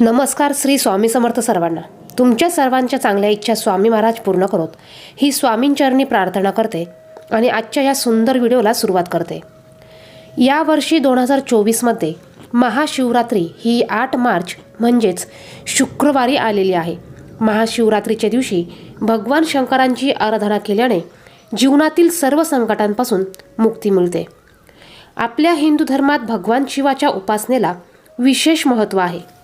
नमस्कार श्री स्वामी समर्थ सर्वांना. तुमच्या सर्वांच्या चांगल्या इच्छा स्वामी महाराज पूर्ण करोत. ही स्वामींचरणी प्रार्थना करते आणि आजच्या या सुंदर व्हिडिओला सुरुवात करते. यावर्षी दोन हजार चोवीसमध्ये महाशिवरात्री ही आठ मार्च म्हणजेच शुक्रवारी आलेली आहे. महाशिवरात्रीच्या दिवशी भगवान शंकरांची आराधना केल्याने जीवनातील सर्व संकटांपासून मुक्ती मिळते. आपल्या हिंदू धर्मात भगवान शिवाच्या उपासनेला विशेष महत्त्व आहे.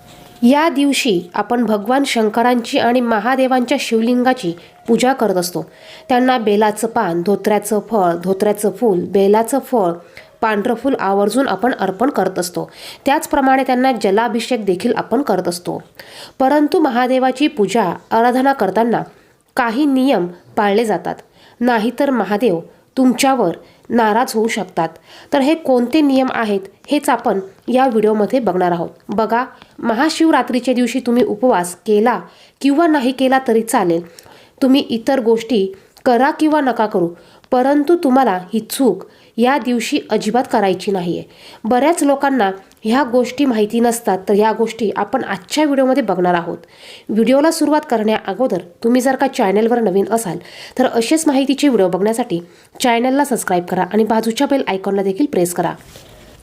या दिवशी आपण भगवान शंकरांची आणि महादेवांच्या शिवलिंगाची पूजा करत असतो. त्यांना बेलाचं पान धोत्र्याचं फळ धोत्र्याचं फूल बेलाचं फळ पांढरं फूल आवर्जून आपण अर्पण करत असतो. त्याचप्रमाणे त्यांना जलाभिषेक देखील आपण करत असतो. परंतु महादेवाची पूजा आराधना करताना काही नियम पाळले जातात. नाहीतर महादेव तुमच्यावर नाराज होऊ शकतात. तर हे कोणते नियम आहेत हेच आपण या व्हिडिओमध्ये बघणार आहोत. बघा महाशिवरात्रीच्या दिवशी तुम्ही उपवास केला किंवा नाही केला तरी चालेल. तुम्ही इतर गोष्टी करा किंवा नका करू परंतु तुम्हाला ही चूक या दिवशी अजिबात करायची नाही आहे बऱ्याच लोकांना ह्या गोष्टी माहिती नसतात तर ह्या गोष्टी आपण आजच्या व्हिडिओमध्ये बघणार आहोत. व्हिडिओला सुरुवात करण्या अगोदर तुम्ही जर का चॅनलवर नवीन असाल तर असेच माहितीचे व्हिडिओ बघण्यासाठी चॅनलला सबस्क्राईब करा आणि बाजूच्या बेल आयकॉनला देखील प्रेस करा.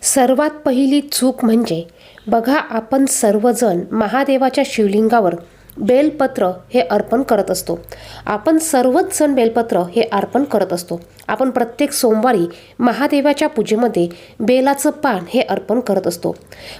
सर्वात पहिली चूक म्हणजे बघा आपण सर्वजण महादेवाच्या शिवलिंगावर बेलपत्र हे अर्पण करत असतो. आपण सर्वच जण बेलपत्र हे अर्पण करत असतो. आपण प्रत्येक सोमवारी महादेवाच्या पूजेमध्ये बेलाचं पान हे अर्पण करत असतो.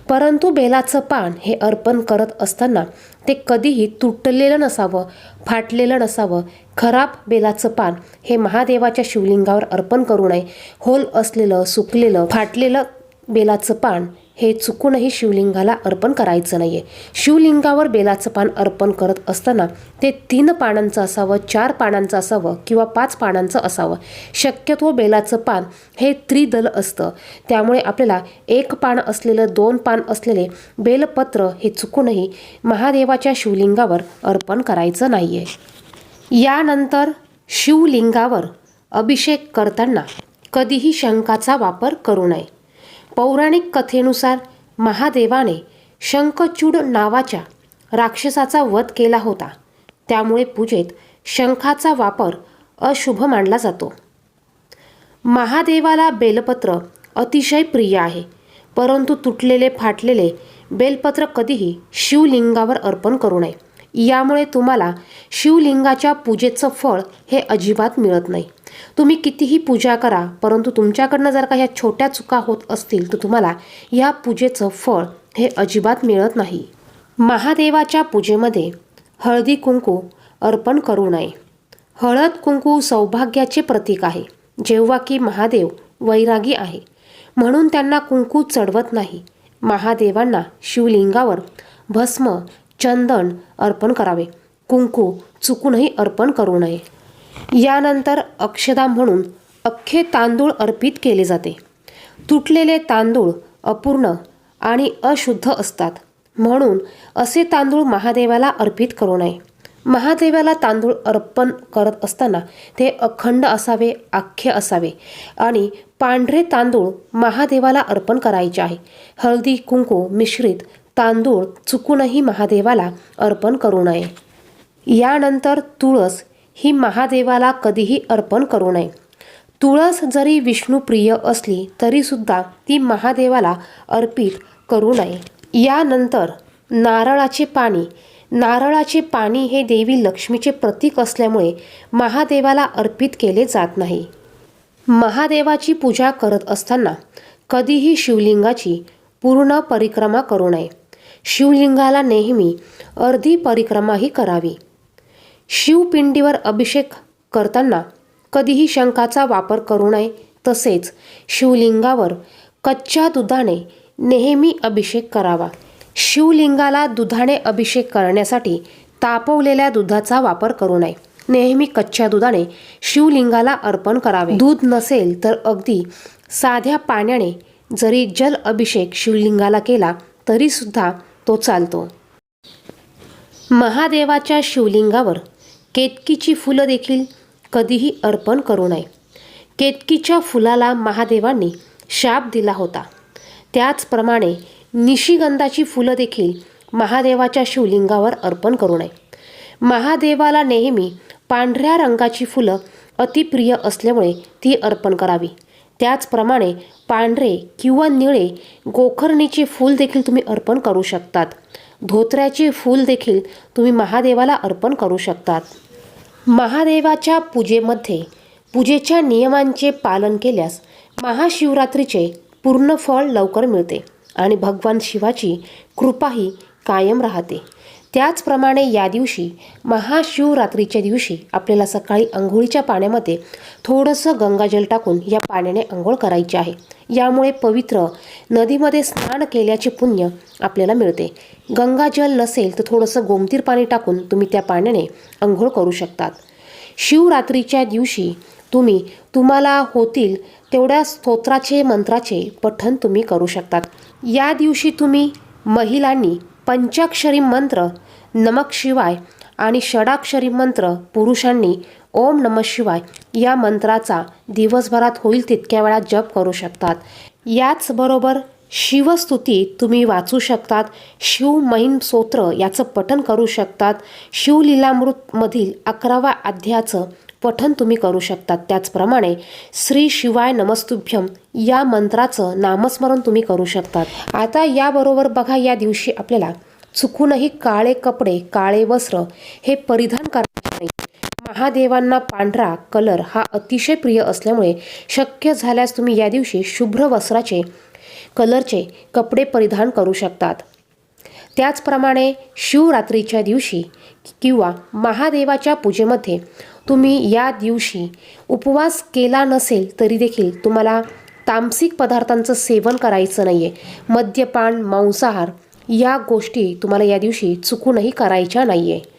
परंतु बेलाचं पान हे अर्पण करत असताना ते कधीही तुटलेलं नसावं फाटलेलं नसावं. खराब बेलाचं पान हे महादेवाच्या शिवलिंगावर अर्पण करू नये. होल असलेलं सुकलेलं फाटलेलं बेलाचं पान हे चुकूनही शिवलिंगाला अर्पण करायचं नाही आहे शिवलिंगावर बेलाचं पान अर्पण करत असताना ते तीन पानांचं असावं चार पानांचं असावं किंवा पाच पानांचं असावं. शक्यतो बेलाचं पान हे त्रिदल असतं. त्यामुळे आपल्याला एक पान असलेलं दोन पान असलेले बेलपत्र हे चुकूनही महादेवाच्या शिवलिंगावर अर्पण करायचं नाही आहे यानंतर शिवलिंगावर अभिषेक करताना कधीही शंकाचा वापर करू नये. पौराणिक कथेनुसार महादेवाने शंखचूड नावाच्या राक्षसाचा वध केला होता. त्यामुळे पूजेत शंखाचा वापर अशुभ मानला जातो. महादेवाला बेलपत्र अतिशय प्रिय आहे परंतु तुटलेले फाटलेले बेलपत्र कधीही शिवलिंगावर अर्पण करू नये. यामुळे तुम्हाला शिवलिंगाच्या पूजेचं फळ हे अजिबात मिळत नाही. तुम्ही कितीही पूजा करा परंतु तुमच्याकडनं जर का ह्या छोट्या चुका होत असतील तर तुम्हाला या पूजेचं फळ हे अजिबात मिळत नाही. महादेवाच्या पूजेमध्ये हळदी कुंकू अर्पण करू नये. हळद कुंकू सौभाग्याचे प्रतीक आहे. जेव्हा की महादेव वैरागी आहे. म्हणून त्यांना कुंकू चढवत नाही. महादेवांना शिवलिंगावर भस्म चंदन अर्पण करावे. कुंकू चुकूनही अर्पण करू नये. यानंतर अक्षदा म्हणून अख्खे तांदूळ अर्पित केले जाते. तुटलेले तांदूळ अपूर्ण आणि अशुद्ध असतात. म्हणून असे तांदूळ महादेवाला अर्पित करू नये. महादेवाला तांदूळ अर्पण करत असताना ते अखंड असावे आख्य असावे आणि पांढरे तांदूळ महादेवाला अर्पण करायचे आहे. हळदी कुंकू मिश्रित तांदूळ चुकूनही महादेवाला अर्पण करू नये. यानंतर तुळस ही महादेवाला कधीही अर्पण करू नये. तुळस जरी विष्णुप्रिय असली तरीसुद्धा ती महादेवाला अर्पित करू नये. यानंतर नारळाचे पाणी. नारळाचे पाणी हे देवी लक्ष्मीचे प्रतीक असल्यामुळे महादेवाला अर्पित केले जात नाही. महादेवाची पूजा करत असताना कधीही शिवलिंगाची पूर्ण परिक्रमा करू नये. शिवलिंगाला नेहमी अर्धी परिक्रमाही करावी. शिवपिंडीवर अभिषेक करताना कधीही शंखाचा वापर करू नये तसेच शिवलिंगावर कच्च्या दुधाने नेहमी अभिषेक करावा. शिवलिंगाला दुधाने अभिषेक करण्यासाठी तापवलेल्या दुधाचा वापर करू नये. नेहमी कच्च्या दुधाने शिवलिंगाला अर्पण करावे. दूध नसेल तर अगदी साध्या पाण्याने जरी जल अभिषेक शिवलिंगाला केला तरीसुद्धा तो चालतो. महादेवाच्या शिवलिंगावर केतकीची फुलं देखील कधीही अर्पण करू नये. केतकीच्या फुलाला महादेवांनी शाप दिला होता. त्याचप्रमाणे निशिगंधाची फुलं देखील महादेवाच्या शिवलिंगावर अर्पण करू नये. महादेवाला नेहमी पांढऱ्या रंगाची फुलं अतिप्रिय असल्यामुळे ती अर्पण करावी. त्याचप्रमाणे पांढरे किंवा निळे गोखरणीचे फूल देखील तुम्ही अर्पण करू शकतात. धोत्र्याचे फूल देखील तुम्ही महादेवाला अर्पण करू शकतात. महादेवाच्या पूजेमध्ये पूजेच्या नियमांचे पालन केल्यास महाशिवरात्रीचे पूर्ण फळ लवकर मिळते आणि भगवान शिवाची कृपाही कायम राहते. त्याचप्रमाणे या दिवशी महाशिवरात्रीच्या दिवशी आपल्याला सकाळी अंघोळीच्या पाण्यामध्ये थोडंसं गंगाजल टाकून या पाण्याने अंघोळ करायची आहे. यामुळे पवित्र नदीमध्ये स्नान केल्याचे पुण्य आपल्याला मिळते. गंगाजल नसेल तर थोडंसं गोमतीर पाणी टाकून तुम्ही त्या पाण्याने अंघोळ करू शकतात. शिवरात्रीच्या दिवशी तुम्ही तुम्हाला होतील तेवढ्या स्तोत्राचे मंत्राचे पठण तुम्ही करू शकतात. या दिवशी तुम्ही महिलांनी पंचाक्षरी मंत्र नमक शिवाय आणि षडाक्षरी मंत्र पुरुषांनी ओम नम शिवाय या मंत्राचा दिवसभरात होईल तितक्या वेळा जप करू शकतात. याचबरोबर शिवस्तुती तुम्ही वाचू शकतात. शिव महिम स्तोत्र याचं पठन करू शकतात. शिवलीलामृतमधील अकराव्या अध्यायाचं पठन तुम्ही करू शकतात त्याचप्रमाणे श्री शिवाय नमस्तुभ्यम या मंत्राचं नामस्मरण तुम्ही करू शकतात. आता याबरोबर बघा या दिवशी आपल्याला चुकूनही काळे कपडे काळे वस्त्र हे परिधान करायचे नाही. महादेवांना पांढरा कलर हा अतिशय प्रिय असल्यामुळे शक्य झाल्यास तुम्ही या दिवशी शुभ्र वस्त्राचे कलरचे कपडे परिधान करू शकतात. त्याचप्रमाणे शिवरात्रीच्या दिवशी किंवा महादेवाच्या पूजेमध्ये तुम्ही या दिवशी उपवास केला नसेल तरी देखील तुम्हाला तामसिक पदार्थांचं सेवन करायचं नाही आहे मद्यपान मांसाहार या गोष्टी तुम्हाला या दिवशी चुकूनही करायच्या नाही आहे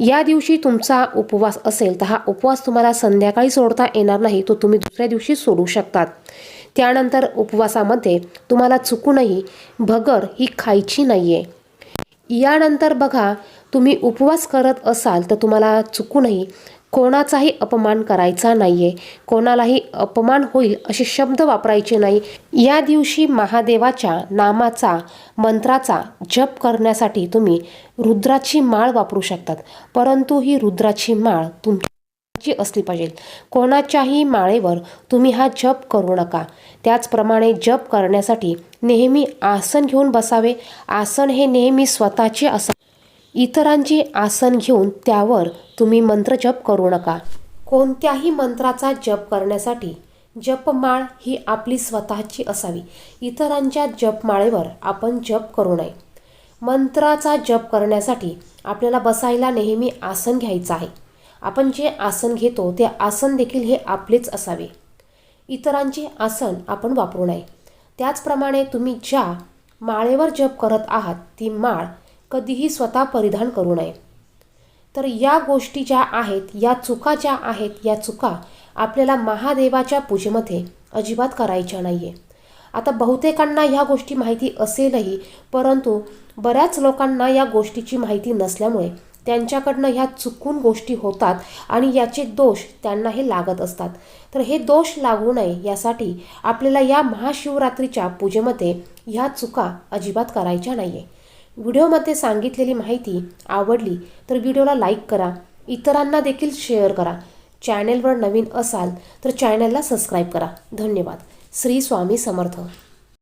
या दिवशी तुमचा उपवास असेल तर हा उपवास तुम्हाला संध्याकाळी सोडता येणार नाही तो तुम्ही दुसऱ्या दिवशी सोडू शकतात. त्यानंतर उपवासामध्ये तुम्हाला चुकूनही भगर ही खायची नाही आहे यानंतर बघा तुम्ही उपवास करत असाल तर तुम्हाला चुकूनही कोणाचाही अपमान करायचा नाही आहे कोणालाही अपमान होईल असे शब्द वापरायचे नाही. या दिवशी महादेवाच्या नामाचा मंत्राचा जप करण्यासाठी तुम्ही रुद्राची माळ वापरू शकतात. परंतु ही रुद्राची माळ तुमची असली पाहिजे. कोणाच्याही माळेवर तुम्ही हा जप करू नका. त्याचप्रमाणे जप करण्यासाठी नेहमी आसन घेऊन बसावे. आसन हे नेहमी स्वतःचे असावे. इतरांचे आसन घेऊन त्यावर तुम्ही मंत्र जप करू नका. कोणत्याही मंत्राचा जप करण्यासाठी जपमाळ ही आपली स्वतःची असावी. इतरांच्या जपमाळेवर आपण जप करू नये. मंत्राचा जप करण्यासाठी आपल्याला बसायला नेहमी आसन घ्यायचं आहे. आपण जे आसन घेतो ते आसन देखील हे आपलेच असावे. इतरांचे आसन आपण वापरू नये. त्याचप्रमाणे तुम्ही ज्या माळेवर जप करत आहात ती माळ कधीही स्वतः परिधान करू नये. तर या गोष्टी ज्या आहेत या चुका ज्या आहेत या चुका आपल्याला महादेवाच्या पूजेमध्ये अजिबात करायच्या नाही आहे आता बहुतेकांना ह्या गोष्टी माहिती असेलही परंतु बऱ्याच लोकांना या गोष्टीची माहिती नसल्यामुळे त्यांच्याकडनं ह्या चुकून गोष्टी होतात आणि याचे दोष त्यांनाही लागत असतात. तर हे दोष लागू नये यासाठी आपल्याला या महाशिवरात्रीच्या पूजेमध्ये ह्या चुका अजिबात करायच्या नाही आहे व्हिडिओमध्ये सांगितलेली माहिती आवडली तर व्हिडिओला लाईक करा. इतरांना देखील शेअर करा. चॅनेलवर नवीन असाल तर चॅनलला सबस्क्राईब करा. धन्यवाद. श्री स्वामी समर्थ.